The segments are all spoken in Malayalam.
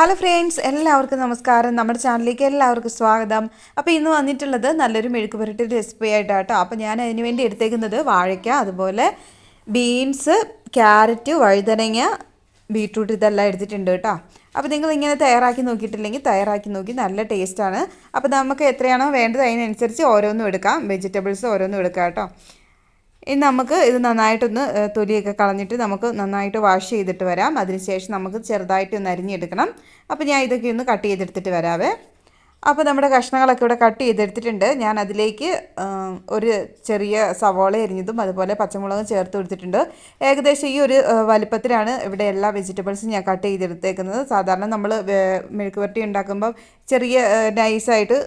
ഹലോ ഫ്രണ്ട്സ് എല്ലാവർക്കും നമസ്കാരം. നമ്മുടെ ചാനലിലേക്ക് എല്ലാവർക്കും സ്വാഗതം. അപ്പോൾ ഇന്ന് വന്നിട്ടുള്ളത് നല്ലൊരു മെഴുക്ക് പുരട്ടി റെസിപ്പി ആയിട്ടാട്ടോ. അപ്പോൾ ഞാൻ അതിന് വേണ്ടി എടുത്തേക്കുന്നത് വാഴയ്ക്ക അതുപോലെ ബീൻസ് ക്യാരറ്റ് വഴുതനങ്ങ ബീട്രൂട്ട് ഇതെല്ലാം എടുത്തിട്ടുണ്ട് കേട്ടോ. അപ്പോൾ നിങ്ങൾ ഇങ്ങനെ തയ്യാറാക്കി നോക്കിയിട്ടില്ലെങ്കിൽ തയ്യാറാക്കി നോക്കി നല്ല ടേസ്റ്റാണ് അപ്പോൾ നമുക്ക് എത്രയാണോ വേണ്ടത് അതിനനുസരിച്ച് ഓരോന്നും എടുക്കാം. വെജിറ്റബിൾസ് ഓരോന്നും എടുക്കാം കേട്ടോ. ഇനി നമുക്ക് ഇത് നന്നായിട്ടൊന്ന് തൊലിയൊക്കെ കളഞ്ഞിട്ട് നമുക്ക് നന്നായിട്ട് വാഷ് ചെയ്തിട്ട് വരാം. അതിനുശേഷം നമുക്ക് ചെറുതായിട്ട് ഒന്ന് അരിഞ്ഞെടുക്കണം. അപ്പോൾ ഞാൻ ഇതൊക്കെ ഒന്ന് കട്ട് ചെയ്തെടുത്തിട്ട് വരാവേ. അപ്പോൾ നമ്മുടെ കഷ്ണങ്ങളൊക്കെ ഇവിടെ കട്ട് ചെയ്തെടുത്തിട്ടുണ്ട്. ഞാൻ അതിലേക്ക് ഒരു ചെറിയ സവോള എരിഞ്ഞതും അതുപോലെ പച്ചമുളകും ചേർത്ത് കൊടുത്തിട്ടുണ്ട്. ഏകദേശം ഈ ഒരു വലുപ്പത്തിലാണ് ഇവിടെ എല്ലാ വെജിറ്റബിൾസും ഞാൻ കട്ട് ചെയ്തെടുത്തേക്കുന്നത്. സാധാരണ നമ്മൾ മെഴുക്ക് വരട്ടി ഉണ്ടാക്കുമ്പോൾ ചെറിയ നൈസായിട്ട്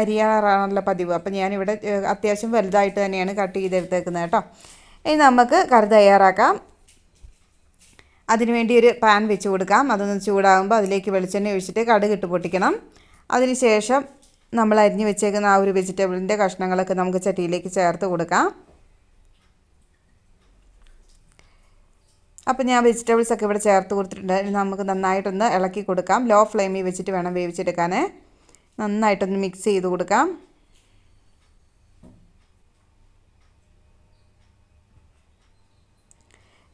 അരിയാറാണല്ലോ പതിവ്. അപ്പോൾ ഞാനിവിടെ അത്യാവശ്യം വലുതായിട്ട് തന്നെയാണ് കട്ട് ചെയ്തെടുത്തേക്കുന്നത് കേട്ടോ. ഇനി നമുക്ക് കറി തയ്യാറാക്കാം. അതിനുവേണ്ടി ഒരു പാൻ വെച്ച് കൊടുക്കാം. അതൊന്ന് ചൂടാകുമ്പോൾ അതിലേക്ക് വെളിച്ചെണ്ണ ഒഴിച്ചിട്ട് കടുക് ഇട്ട് പൊട്ടിക്കണം. അതിനുശേഷം നമ്മൾ അരിഞ്ഞ് വെച്ചേക്കുന്ന ആ ഒരു വെജിറ്റബിളിന്റെ കഷ്ണങ്ങളൊക്കെ നമുക്ക് ചട്ടിയിലേക്ക് ചേർത്ത് കൊടുക്കാം. അപ്പോൾ ഞാൻ വെജിറ്റബിൾസ് ഒക്കെ ഇവിടെ ചേർത്ത് കൊടുത്തിട്ടുണ്ട്. നമുക്ക് നന്നായിട്ടൊന്ന് ഇളക്കി കൊടുക്കാം. ലോ ഫ്ലെയിമിൽ വെച്ചിട്ട് വേണം വേവിച്ചെടുക്കാൻ നന്നായിട്ടൊന്ന് മിക്സ് ചെയ്ത് കൊടുക്കാം.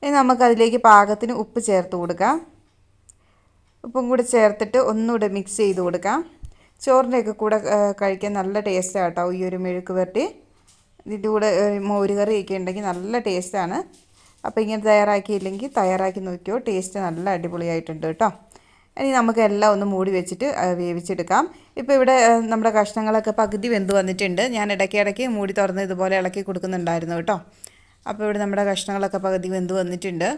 ഇനി നമുക്കതിലേക്ക് പാകത്തിന് ഉപ്പ് ചേർത്ത് കൊടുക്കാം. ഉപ്പും കൂടി ചേർത്തിട്ട് ഒന്നുകൂടെ മിക്സ് ചെയ്ത് കൊടുക്കാം. ചോറിന്റെയൊക്കെ കൂടെ കഴിക്കാൻ നല്ല ടേസ്റ്റാണ് കേട്ടോ. ഈ ഒരു മെഴുക്ക് പുരട്ടി ഇതിന്റെ കൂടെ മോര് കറിയൊക്കെ ഉണ്ടെങ്കിൽ നല്ല ടേസ്റ്റാണ് അപ്പോൾ ഇങ്ങനെ തയ്യാറാക്കിയില്ലെങ്കിൽ തയ്യാറാക്കി നോക്കിയോ ടേസ്റ്റ് നല്ല അടിപൊളിയായിട്ടുണ്ട് കേട്ടോ. ഇനി നമുക്ക് എല്ലാം ഒന്ന് മൂടി വെച്ചിട്ട് വേവിച്ചെടുക്കാം. ഇപ്പോൾ ഇവിടെ നമ്മുടെ കഷ്ണങ്ങളൊക്കെ പകുതി വെന്ത് വന്നിട്ടുണ്ട്. ഞാൻ ഇടയ്ക്ക് ഇടയ്ക്ക് മൂടി തുറന്ന് ഇതുപോലെ ഇളക്കി കൊടുക്കുന്നുണ്ടായിരുന്നു കേട്ടോ. അപ്പോൾ ഇവിടെ നമ്മുടെ കഷ്ണങ്ങളൊക്കെ പകുതി വെന്ത് വന്നിട്ടുണ്ട്.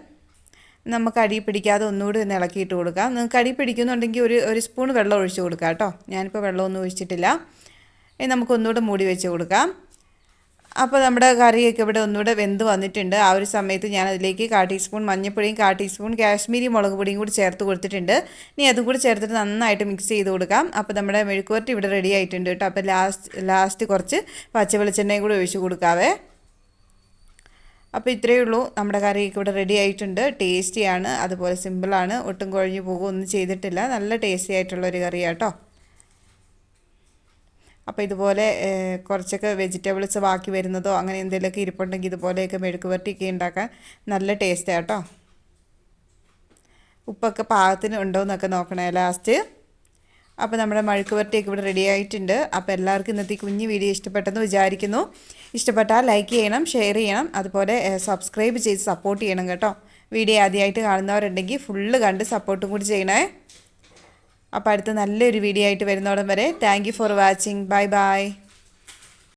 നമുക്ക് അടി പിടിക്കാതെ ഒന്നുകൂടി ഒന്ന് ഇളക്കിയിട്ട് കൊടുക്കാം. നിങ്ങൾക്ക് അടി പിടിക്കുന്നുണ്ടെങ്കിൽ ഒരു ഒരു സ്പൂൺ വെള്ളം ഒഴിച്ച് കൊടുക്കാം കേട്ടോ. ഞാനിപ്പോൾ വെള്ളമൊന്നും ഒഴിച്ചിട്ടില്ല. ഇനി നമുക്ക് ഒന്നുകൂടെ മൂടി വെച്ച് കൊടുക്കാം. അപ്പോൾ നമ്മുടെ കറിയൊക്കെ ഇവിടെ ഒന്നുകൂടെ വെന്ത് വന്നിട്ടുണ്ട്. ആ ഒരു സമയത്ത് ഞാൻ അതിലേക്ക് കാ ടീസ്പൂൺ മഞ്ഞൾപ്പൊടിയും കാ ടീസ്പൂൺ കാശ്മീരി മുളക് പൊടിയും കൂടി ചേർത്ത് കൊടുത്തിട്ടുണ്ട്. ഇനി അതും കൂടി ചേർത്തിട്ട് നന്നായിട്ട് മിക്സ് ചെയ്ത് കൊടുക്കാം. അപ്പോൾ നമ്മുടെ മെഴുക്കുവരട്ടി ഇവിടെ റെഡി ആയിട്ടുണ്ട് കേട്ടോ. അപ്പോൾ ലാസ്റ്റ് ലാസ്റ്റ് കുറച്ച് പച്ച വെളിച്ചെണ്ണയും കൂടി ഒഴിച്ച് കൊടുക്കാവേ. അപ്പോൾ ഇത്രയേ ഉള്ളൂ. നമ്മുടെ കറി ഇവിടെ റെഡി ആയിട്ടുണ്ട്. ടേസ്റ്റിയാണ് അതുപോലെ സിമ്പിളാണ് ഒട്ടും കുഴഞ്ഞു പോകുമൊന്നും ചെയ്തിട്ടില്ല. നല്ല ടേസ്റ്റി ആയിട്ടുള്ള ഒരു കറിയാട്ടോ അപ്പോൾ ഇതുപോലെ കുറച്ചൊക്കെ വെജിറ്റബിൾസ് ബാക്കി വരുന്നതോ അങ്ങനെ എന്തെങ്കിലുമൊക്കെ ഇരിപ്പുണ്ടെങ്കിൽ ഇതുപോലെയൊക്കെ മെഴുക്ക് വരട്ടിയൊക്കെ ഉണ്ടാക്കാൻ നല്ല ടേസ്റ്റാണ് കേട്ടോ ഉപ്പൊക്കെ പാകത്തിന് ഉണ്ടോ എന്നൊക്കെ നോക്കണേ ലാസ്റ്റ് അപ്പോൾ നമ്മുടെ മഴക്ക് വരട്ടിയൊക്കെ ഇവിടെ റെഡി ആയിട്ടുണ്ട്. അപ്പോൾ എല്ലാവർക്കും ഇന്നത്തെ കുഞ്ഞ് വീഡിയോ ഇഷ്ടപ്പെട്ടെന്ന് വിചാരിക്കുന്നു. ഇഷ്ടപ്പെട്ടാൽ ലൈക്ക് ചെയ്യണം ഷെയർ ചെയ്യണം അതുപോലെ സബ്സ്ക്രൈബ് ചെയ്ത് സപ്പോർട്ട് ചെയ്യണം കേട്ടോ. വീഡിയോ ആദ്യമായിട്ട് കാണുന്നവരുണ്ടെങ്കിൽ ഫുള്ള് കണ്ട് സപ്പോർട്ടും കൂടി ചെയ്യണേ. അപ്പോൾ അടുത്ത നല്ലൊരു വീഡിയോ ആയിട്ട് വരുന്നോടം വരെ thank for watching bye bye